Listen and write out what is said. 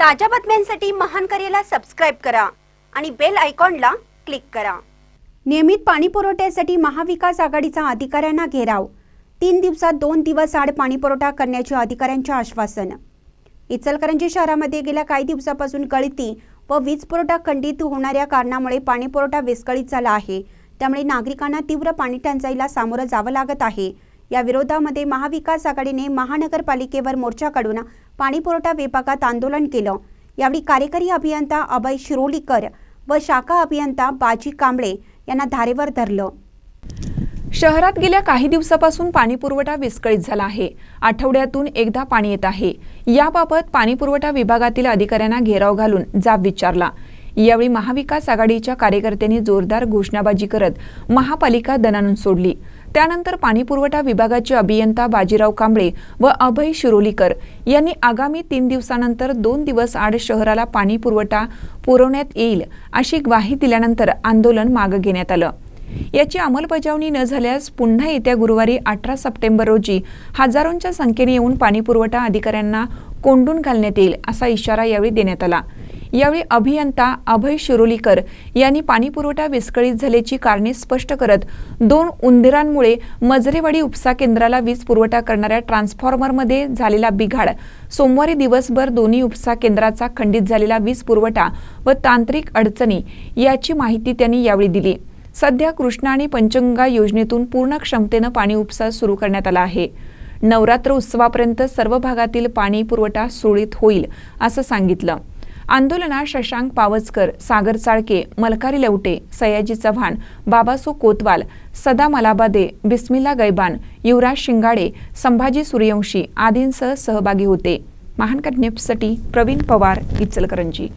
ताज्या बातम्यांसाठी महान करेला सबस्क्राईब करा आणि बेल आयकॉनला क्लिक करा. नियमित पाणी पुरवठ्यासाठी महाविकास आघाडीचा अधिकाऱ्यांना घेराव. तीन दिवसात दोन दिवस आड पाणी पुरवठा करण्याचे अधिकाऱ्यांचे आश्वासन. इचलकरंजी शहरामध्ये गेल्या काही दिवसापासून गळती व वीज पुरवठा खंडित होणाऱ्या कारणामुळे पाणी पुरवठा विस्कळीत झाला आहे. त्यामुळे नागरिकांना तीव्र पाणी टंचाईला सामोरं जावं लागत आहे. या विरोधामध्ये महाविकास आघाडीने महानगरपालिकेवर मोर्चा काढून पाणीपुरवठा विभागात आंदोलन केलं. यावेळी कार्यकारी अभियंता अभय शिरोलीकर व शाखा अभियंता बाजी कांबळे यांना धारेवर धरलं. शहरात गेल्या काही दिवसापासून पाणीपुरवठा विस्कळीत झाला आहे. आठवड्यातून एकदा पाणी येत आहे. याबाबत पाणीपुरवठा विभागातील अधिकाऱ्यांना घेराव घालून जाब विचारला. यावेळी महाविकास आघाडीच्या कार्यकर्त्यांनी जोरदार घोषणाबाजी करत महापालिका दणानून सोडली. त्यानंतर पाणी पुरवठा विभागाचे अभियंता बाजीराव कांबळे व अभय शिरोलीकर यांनी आगामी तीन दिवसानंतर दोन दिवस आड शहराला पाणी पुरवठा पुरवण्यात येईल अशी ग्वाही दिल्यानंतर आंदोलन मागे घेण्यात आलं. याची अंमलबजावणी न झाल्यास पुन्हा येत्या गुरुवारी अठरा सप्टेंबर रोजी हजारोंच्या संख्येने येऊन पाणीपुरवठा अधिकाऱ्यांना कोंडून घालण्यात येईल असा इशारा यावेळी देण्यात आला. यावेळी अभियंता अभय शिरोलीकर यांनी पाणीपुरवठा विस्कळीत झाल्याची कारणे स्पष्ट करत दोन उंदिरांमुळे मजरेवाडी उपसा केंद्राला वीज पुरवठा करणाऱ्या ट्रान्सफॉर्मरमध्ये झालेला बिघाड सोमवारी दिवसभर दोन्ही उपसा केंद्राचा खंडित झालेला वीज पुरवठा व तांत्रिक अडचणी याची माहिती त्यांनी यावेळी दिली. सध्या कृष्णा आणि पंचगंगा योजनेतून पूर्ण क्षमतेनं पाणी उपसा सुरू करण्यात आला आहे. नवरात्र उत्सवापर्यंत सर्व भागातील पाणी पुरवठा सुरळीत होईल असं सांगितलं. आंदोलनात शशांक पावसकर सागर चाळके मलकारी लवटे सयाजी चव्हाण बाबासो कोतवाल सदा मलाबादे बिस्मिल्ला गैबान युवराज शिंगाडे संभाजी सूर्यवंशी आदींसह सहभागी होते. महान न्यूजसाठी प्रवीण पवार इचलकरंजी.